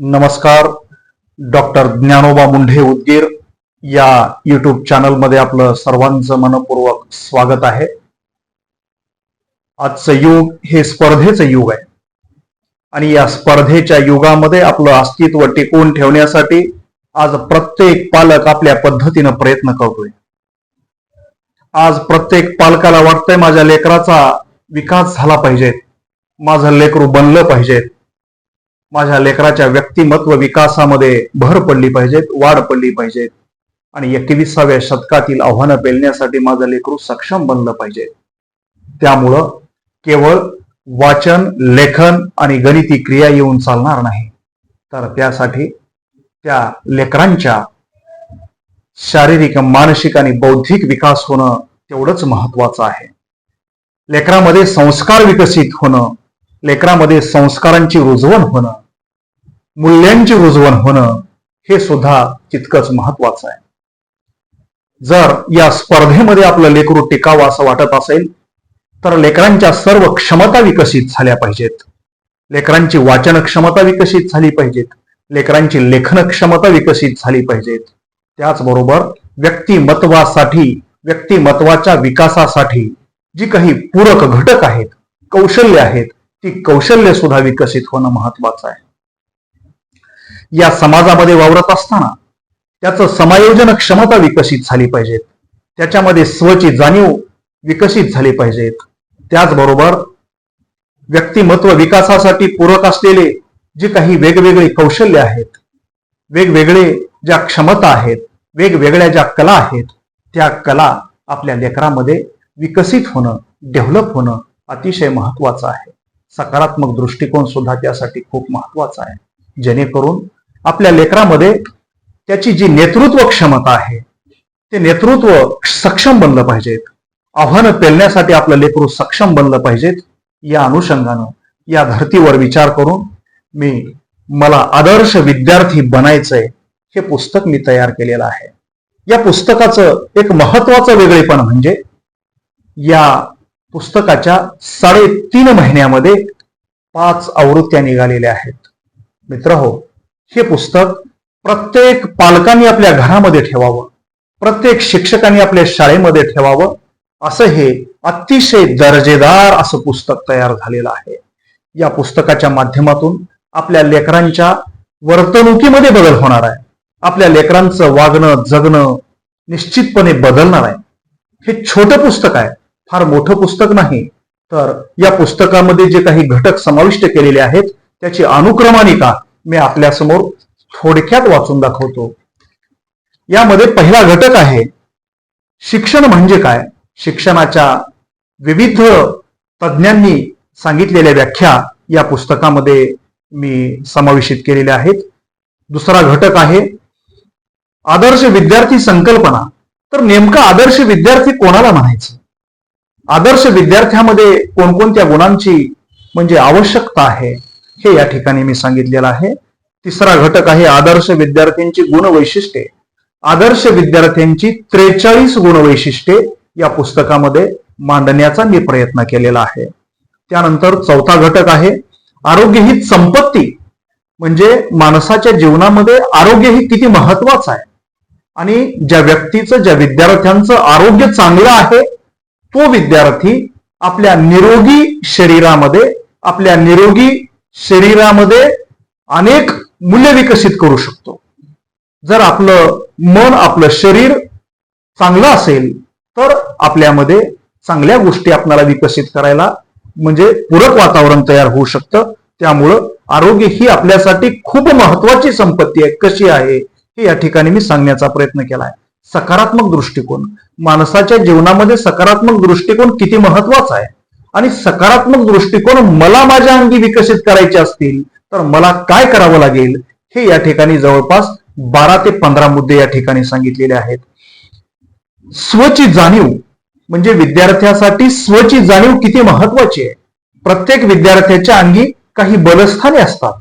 नमस्कार. डॉक्टर ज्ञानोबा मुंढे उदगीर या युट्यूब चॅनलमध्ये आपलं सर्वांचं मनपूर्वक स्वागत आहे. आजचं युग हे स्पर्धेचं युग आहे. आणि या स्पर्धेच्या युगामध्ये आपलं अस्तित्व टिकवून ठेवण्यासाठी आज प्रत्येक पालक आपल्या पद्धतीनं प्रयत्न करतोय. आज प्रत्येक पालकाला वाटतंय माझ्या लेकराचा विकास झाला पाहिजे. माझं लेकरू बनलं पाहिजेत माझ्या लेकराच्या व्यक्तिमत्व विकासामध्ये भर पडली पाहिजेत वाढ पडली पाहिजेत. आणि एकविसाव्या शतकातील आव्हानं पेलण्यासाठी माझं लेकरू सक्षम बनलं पाहिजे. त्यामुळं केवळ वाचन लेखन आणि गणिती क्रिया येऊन चालणार नाही. तर त्यासाठी त्या लेकरांच्या शारीरिक मानसिक आणि बौद्धिक विकास होणं तेवढंच महत्वाचं आहे. लेकरामध्ये संस्कार विकसित होणं लेकरामध्ये संस्कारांची रुजवण होणं मूल्यांची रुजवण होणं हे सुद्धा तितकंच महत्वाचं आहे. जर या स्पर्धेमध्ये आपलं लेकरू टिकावं असं वाटत असेल तर लेकरांच्या सर्व क्षमता विकसित झाल्या पाहिजेत. लेकरांची वाचन क्षमता विकसित झाली पाहिजेत. लेकरांची लेखन क्षमता विकसित झाली पाहिजेत. त्याचबरोबर व्यक्तिमत्वासाठी व्यक्तिमत्वाच्या विकासासाठी जी काही पूरक घटक आहेत कौशल्य आहेत ती कौशल्य सुद्धा विकसित होणं महत्वाचं आहे. या समाजामध्ये वावरत असताना त्याचं समायोजन क्षमता विकसित झाली पाहिजेत. त्याच्यामध्ये स्वची जाणीव विकसित झाली पाहिजेत. त्याचबरोबर व्यक्तिमत्व विकासासाठी पूरक असलेले जे काही वेगवेगळे कौशल्य आहेत वेगवेगळे ज्या क्षमता आहेत वेगवेगळ्या ज्या कला आहेत त्या कला आपल्या लेकरामध्ये विकसित होणं डेव्हलप होणं अतिशय महत्वाचं आहे. सकारात्मक दृष्टिकोन सुद्धा त्यासाठी खूप महत्त्वाचा आहे. जेणेकरून आपल्या लेकरामध्ये त्याची जी नेतृत्व क्षमता आहे ते नेतृत्व सक्षम बनलं पाहिजेत. आव्हानं पेलण्यासाठी आपलं लेकरू सक्षम बनलं पाहिजेत. या अनुषंगानं या धर्तीवर विचार करून मी मला आदर्श विद्यार्थी बनायचंय हे पुस्तक मी तयार केलेलं आहे. या पुस्तकाचं एक महत्वाचं वेगळेपण म्हणजे या पुस्तकाच्या साडेतीन महिन्यामध्ये पाच आवृत्त्या निघालेल्या आहेत. मित्र हो हे पुस्तक प्रत्येक पालकांनी आपल्या घरामध्ये ठेवावं प्रत्येक शिक्षकांनी आपल्या शाळेमध्ये ठेवावं असं हे अतिशय दर्जेदार असं पुस्तक तयार झालेलं आहे. या पुस्तकाच्या माध्यमातून आपल्या लेकरांच्या वर्तणुकीमध्ये बदल होणार आहे. आपल्या लेकरांचं वागणं जगणं निश्चितपणे बदलणार आहे. हे छोटं पुस्तक आहे. फार मोठं पुस्तक नाही तर या पुस्तकामध्ये जे काही घटक समाविष्ट केलेले आहेत त्याची अनुक्रमानिका मी आपल्यासमोर थोडक्यात वाचून दाखवतो. यामध्ये पहिला घटक आहे शिक्षण म्हणजे काय? शिक्षणाच्या विविध तज्ज्ञांनी सांगितलेल्या व्याख्या या पुस्तकामध्ये मी समावेशित केलेल्या आहेत. दुसरा घटक आहे आदर्श विद्यार्थी संकल्पना. तर नेमका आदर्श विद्यार्थी कोणाला म्हणायचं? आदर्श विद्यार्थ्यामध्ये कोणकोणत्या गुणांची म्हणजे आवश्यकता आहे हे या ठिकाणी मी सांगितलेलं आहे. तिसरा घटक आहे आदर्श विद्यार्थ्यांची गुणवैशिष्ट्ये. आदर्श विद्यार्थ्यांची त्रेचाळीस गुणवैशिष्ट्ये या पुस्तकामध्ये मांडण्याचा मी प्रयत्न केलेला आहे. त्यानंतर चौथा घटक आहे आरोग्य ही संपत्ती. म्हणजे माणसाच्या जीवनामध्ये आरोग्य ही किती महत्वाचं आहे. आणि ज्या व्यक्तीचं ज्या विद्यार्थ्यांचं आरोग्य चांगलं आहे तो विद्यार्थी आपल्या निरोगी शरीरामध्ये आपल्या निरोगी शरीरामध्ये अनेक मूल्य विकसित करू शकतो. जर आपलं मन आपलं शरीर चांगलं असेल तर आपल्यामध्ये चांगल्या गोष्टी आपल्याला विकसित करायला म्हणजे पूरक वातावरण तयार होऊ शकतं. त्यामुळं आरोग्य ही आपल्यासाठी खूप महत्वाची संपत्ती आहे कशी आहे हे या ठिकाणी मी सांगण्याचा प्रयत्न केलाय. सकारात्मक दृष्टिकोन. माणसाच्या जीवनामध्ये सकारात्मक दृष्टिकोन किती महत्त्वाचा आहे? आणि सकारात्मक दृष्टिकोन मला माझ्या अंगी विकसित करायचे असतील तर मला काय करावं लागेल? हे या ठिकाणी जवळपास बारा ते पंधरा मुद्दे या ठिकाणी सांगितलेले आहेत. स्वची जाणीव म्हणजे विद्यार्थ्यासाठी स्वची जाणीव किती महत्वाची आहे? प्रत्येक विद्यार्थ्याच्या अंगी काही बलस्थाने असतात.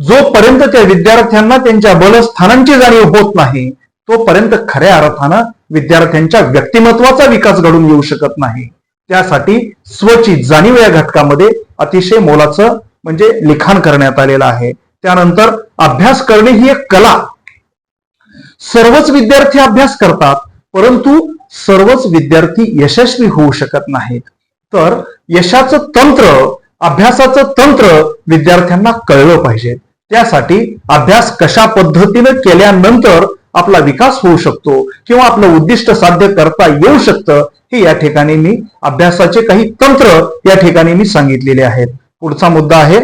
जोपर्यंत त्या विद्यार्थ्यांना त्यांच्या बलस्थानांची जाणीव होत नाही तोपर्यंत खऱ्या अर्थानं विद्यार्थ्यांच्या व्यक्तिमत्वाचा विकास घडून येऊ शकत नाही. त्यासाठी स्वची जाणीव या घटकामध्ये अतिशय मोलाचं म्हणजे लिखाण करण्यात आलेलं आहे. त्यानंतर अभ्यास करणे ही एक कला. सर्वच विद्यार्थी अभ्यास करतात परंतु सर्वच विद्यार्थी यशस्वी होऊ शकत नाहीत. तर यशाचं तंत्र अभ्यासाचं तंत्र विद्यार्थ्यांना कळलं पाहिजे. त्यासाठी अभ्यास कशा पद्धतीनं केल्यानंतर आपला विकास होऊ शकतो किंवा आपलं उद्दिष्ट साध्य करता येऊ शकतं हे या ठिकाणी मी अभ्यासाचे काही तंत्र या ठिकाणी मी सांगितलेले आहेत. पुढचा मुद्दा आहे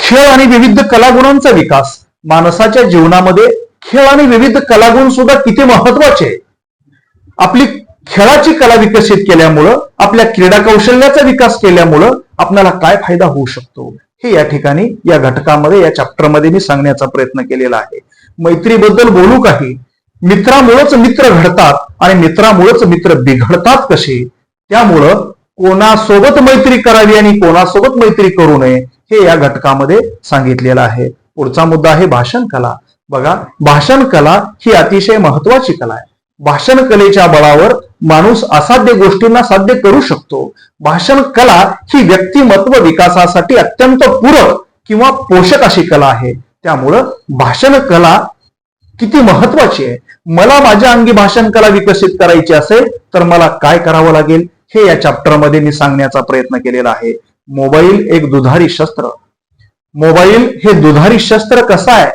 खेळ आणि विविध कलागुणांचा विकास. माणसाच्या जीवनामध्ये खेळ आणि विविध कलागुण सुद्धा किती महत्त्वाचे आहे. आपली खेळाची कला विकसित केल्यामुळं आपल्या क्रीडा कौशल्याचा विकास केल्यामुळं आपल्याला काय फायदा होऊ शकतो? हे या ठिकाणी या घटकामध्ये या चॅप्टरमध्ये मी सांगण्याचा प्रयत्न केलेला आहे. मैत्रीबद्दल बोलू काही? मित्रामुळेच मित्र घडतात आणि मित्रामुळेच मित्र बिघडतात कसे? त्यामुळं कोणासोबत मैत्री करावी आणि कोणासोबत मैत्री करू नये हे या घटकामध्ये सांगितलेलं आहे. पुढचा मुद्दा आहे भाषण कला. बघा भाषण कला ही अतिशय महत्वाची कला आहे. भाषण कलेच्या बळावर माणूस असाध्य गोष्टींना साध्य करू शकतो. भाषण कला ही व्यक्तिमत्व विकासासाठी अत्यंत पूरक किंवा पोषक अशी कला आहे. त्यामुळं भाषण कला किती महत्वाची आहे? मला माझ्या अंगी भाषण कला विकसित करायची असेल तर मला काय करावं लागेल? हे या चॅप्टरमध्ये मी सांगण्याचा प्रयत्न केलेला आहे. मोबाईल एक दुधारी शस्त्र. मोबाईल हे दुधारी शस्त्र कसं आहे?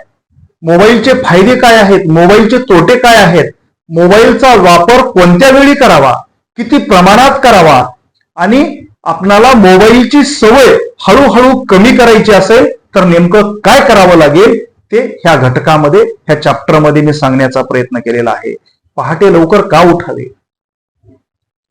मोबाईलचे फायदे काय आहेत? मोबाईलचे तोटे काय आहेत? मोबाईलचा वापर कोणत्या वेळी करावा? किती प्रमाणात करावा? आणि आपणाला मोबाईलची सवय हळूहळू कमी करायची असेल तर नेमकं काय करावं लागेल ते ह्या घटकामध्ये ह्या चॅप्टरमध्ये मी सांगण्याचा प्रयत्न केलेला आहे. पहाटे लवकर का उठावे?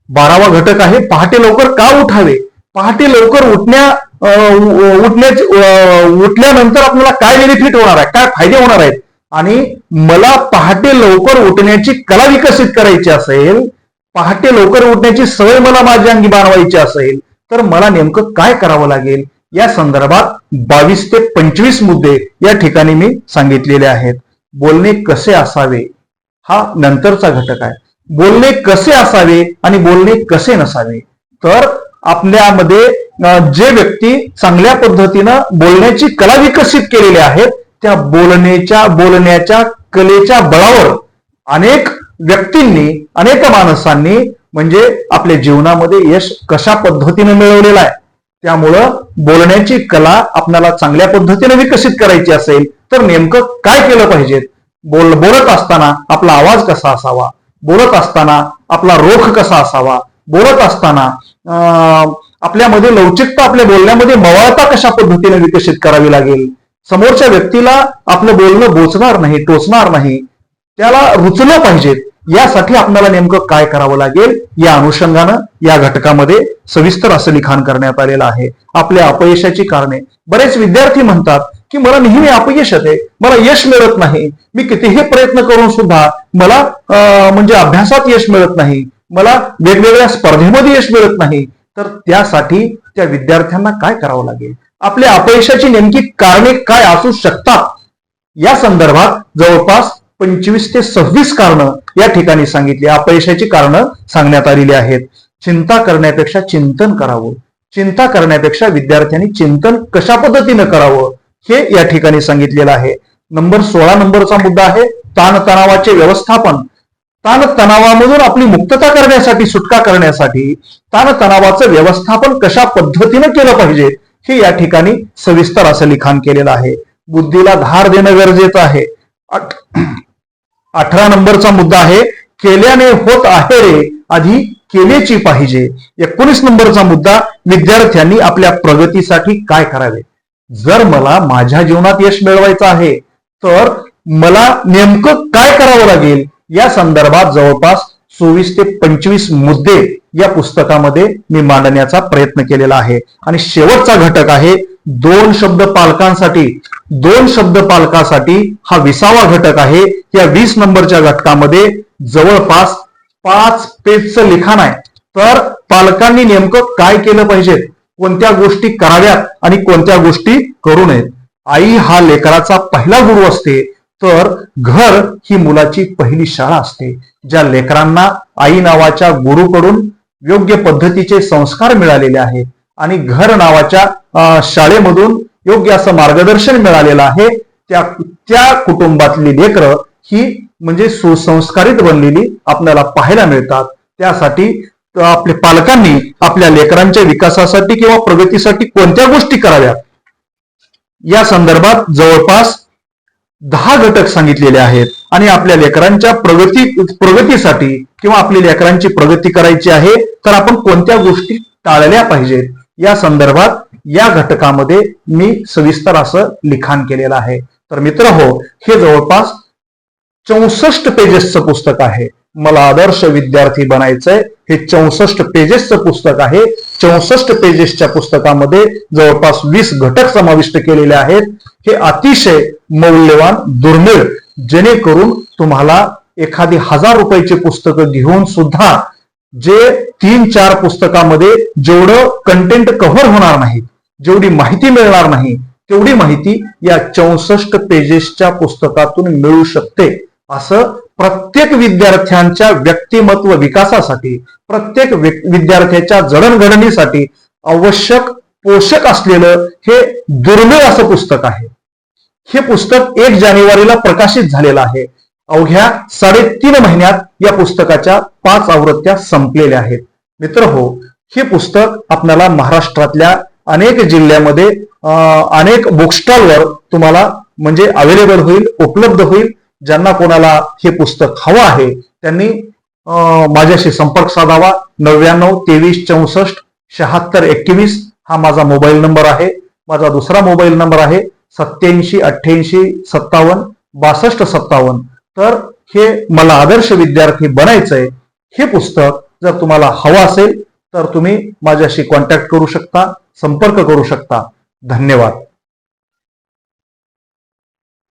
बारावा घटक आहे पहाटे लवकर का उठावे? पहाटे लवकर उठण्या अं, उठल्यानंतर आपल्याला काय बेनिफिट होणार आहे काय फायदे होणार आहेत? आणि मला पहाटे लवकर उठण्याची कला विकसित करायची असेल पहाटे लवकर उठण्याची सवय मला माझ्या अंगी बांधवायची असेल तर मला नेमकं काय करावं लागेल? या संदर्भात बावीस ते पंचवीस मुद्दे या ठिकाणी मी सांगितलेले आहेत. बोलणे कसे असावे? हा नंतरचा घटक आहे. बोलणे कसे असावे आणि बोलणे कसे नसावे? तर आपल्यामध्ये जे व्यक्ती चांगल्या पद्धतीनं बोलण्याची कला विकसित केलेल्या आहेत त्या बोलण्याच्या बोलण्याच्या कलेच्या बळावर अनेक व्यक्तींनी अनेक माणसांनी म्हणजे आपल्या जीवनामध्ये यश कशा पद्धतीने मिळवलेलं आहे? त्यामुळं बोलण्याची कला आपल्याला चांगल्या पद्धतीने विकसित करायची असेल तर नेमकं काय केलं पाहिजे? बोल बोलत असताना आपला आवाज कसा असावा? बोलत असताना आपला रोख कसा असावा? बोलत असताना अं, आपल्यामध्ये लवचिकता आपल्या बोलण्यामध्ये मवाळता कशा पद्धतीने विकसित करावी लागेल? समोरच्या व्यक्तीला आपलं बोलणं बोचणार नाही टोचणार नाही. त्याला रुचलं पाहिजेत. यासाठी आपल्याला नेमकं काय करावं लागेल? या अनुषंगानं या घटकामध्ये सविस्तर असं लिखाण करण्यात आलेलं आहे. आपल्या अपयशाची कारणे. बरेच विद्यार्थी म्हणतात की मला नेहमी अपयश येते मला यश मिळत नाही. मी कितीही प्रयत्न करून सुद्धा मला अं, म्हणजे अभ्यासात यश मिळत नाही. मला वेगवेगळ्या स्पर्धेमध्ये यश मिळत नाही. तर त्यासाठी त्या विद्यार्थ्यांना काय करावं लागेल? आपल्या अपयशाची नेमकी कारणे काय असू शकतात? या संदर्भात जवळपास पंचवीस ते सव्वीस कारणं या ठिकाणी सांगितली. अपयशाची कारणं सांगण्यात आलेली आहेत. चिंता करण्यापेक्षा चिंतन करावं. चिंता करण्यापेक्षा विद्यार्थ्यांनी चिंतन कशा पद्धतीनं करावं हे या ठिकाणी सांगितलेलं आहे. नंबर सोळा नंबरचा मुद्दा आहे ताणतणावाचे व्यवस्थापन. ताणतणावामधून आपली मुक्तता करण्यासाठी सुटका करण्यासाठी ताणतणावाचं व्यवस्थापन कशा पद्धतीनं केलं पाहिजे हे या ठिकाणी सविस्तर असं लिखाण केलेलं आहे. बुद्धीला धार देणं गरजेचं आहे. अठरा नंबरचा मुद्दा आहे केल्याने होत आहे रे आधी केलेची पाहिजे. एकोणीस नंबरचा मुद्दा विद्यार्थ्यांनी आपल्या प्रगतीसाठी काय करावे? जर मला माझ्या जीवनात यश मिळवायचं आहे तर मला नेमकं काय करावं लागेल? या संदर्भात जवळपास चोवीस ते पंचवीस मुद्दे या पुस्तकामध्ये मी मांडण्याचा प्रयत्न केलेला आहे. आणि शेवटचा घटक आहे दोन शब्द पालकांसाठी दोन शब्द पालकासाठी हा विसावा घटक आहे. या वीस नंबरच्या घटकामध्ये जवळपास पाच पेजचं लिखाण आहे. तर पालकांनी नेमकं काय केलं पाहिजे? कोणत्या गोष्टी कराव्यात आणि कोणत्या गोष्टी करू नयेत? आई हा लेकराचा पहिला गुरु असते. तर घर ही मुलाची पहिली शाळा असते. ज्या लेकरांना आई नावाच्या गुरुकडून योग्य पद्धतीचे संस्कार मिळालेले आहेत. आणि घर नावाच्या अं, शाळेमधून योग्य असं मार्गदर्शन मिळालेलं आहे. त्या त्या कुटुंबातली लेकरं ही म्हणजे सुसंस्कारित बनलेली आपल्याला पाहायला मिळतात. त्यासाठी आपल्या पालकांनी आपल्या लेकरांच्या विकासासाठी किंवा प्रगतीसाठी कोणत्या गोष्टी कराव्यात? या संदर्भात जवळपास दहा घटक सांगितलेले आहेत. आणि आपल्या लेकरांच्या प्रगती प्रगतीसाठी किंवा आपली लेकरांची प्रगती करायची आहे तर आपण कोणत्या गोष्टी टाळल्या पाहिजेत? या संदर्भात या घटकामध्ये मी सविस्तर असं लिखाण केलेलं आहे. तर मित्र हो हे जवळपास चौसष्ट पेजेसचं पुस्तक आहे. मला आदर्श विद्यार्थी बनायचंय. हे चौसष्ट पेजेसचं पुस्तक आहे. चौसष्ट पेजेसच्या पुस्तकामध्ये जवळपास वीस घटक समाविष्ट केलेले आहेत. हे अतिशय मौल्यवान दुर्मिळ जेणेकरून तुम्हाला एखादी हजार रुपयाची पुस्तकं घेऊन सुद्धा जे तीन चार पुस्तकामध्ये जेवढं कंटेंट कव्हर होणार नाही जेवढी माहिती मिळणार नाही तेवढी माहिती या चौसष्ट पेजेसच्या पुस्तकातून मिळू शकते. असं प्रत्येक विद्यार्थ्यांच्या व्यक्तिमत्व विकासासाठी प्रत्येक विद्यार्थ्याच्या जडणघडणीसाठी आवश्यक पोषक असलेलं हे दुर्मिळ असं पुस्तक आहे. हे पुस्तक एक जानेवारीला प्रकाशित झालेलं आहे. अवघ्या साडेतीन महिन्यात या पुस्तकाच्या पाच आवृत्त्या संपलेल्या आहेत. मित्र हो हे पुस्तक आपल्याला महाराष्ट्रातल्या अनेक जिल्ह्यामध्ये अनेक बुकस्टॉलवर तुम्हाला म्हणजे अवेलेबल होईल उपलब्ध होईल. ज्यांना कोणाला हे पुस्तक हवं आहे त्यांनी माझ्याशी संपर्क साधावा. नव्याण्णव तेवीस चौसष्ट शहात्तर एकवीस हा माझा मोबाईल नंबर आहे. माझा दुसरा मोबाईल नंबर आहे सत्याऐंशी अठ्ठ्याऐंशी सत्तावन्न बासष्ट सत्तावन्न. तर हे मला आदर्श विद्यार्थी बनायचंय हे पुस्तक जर तुम्हाला हवं असेल तर तुम्ही माझ्याशी कॉन्टॅक्ट करू शकता संपर्क करू शकता. धन्यवाद.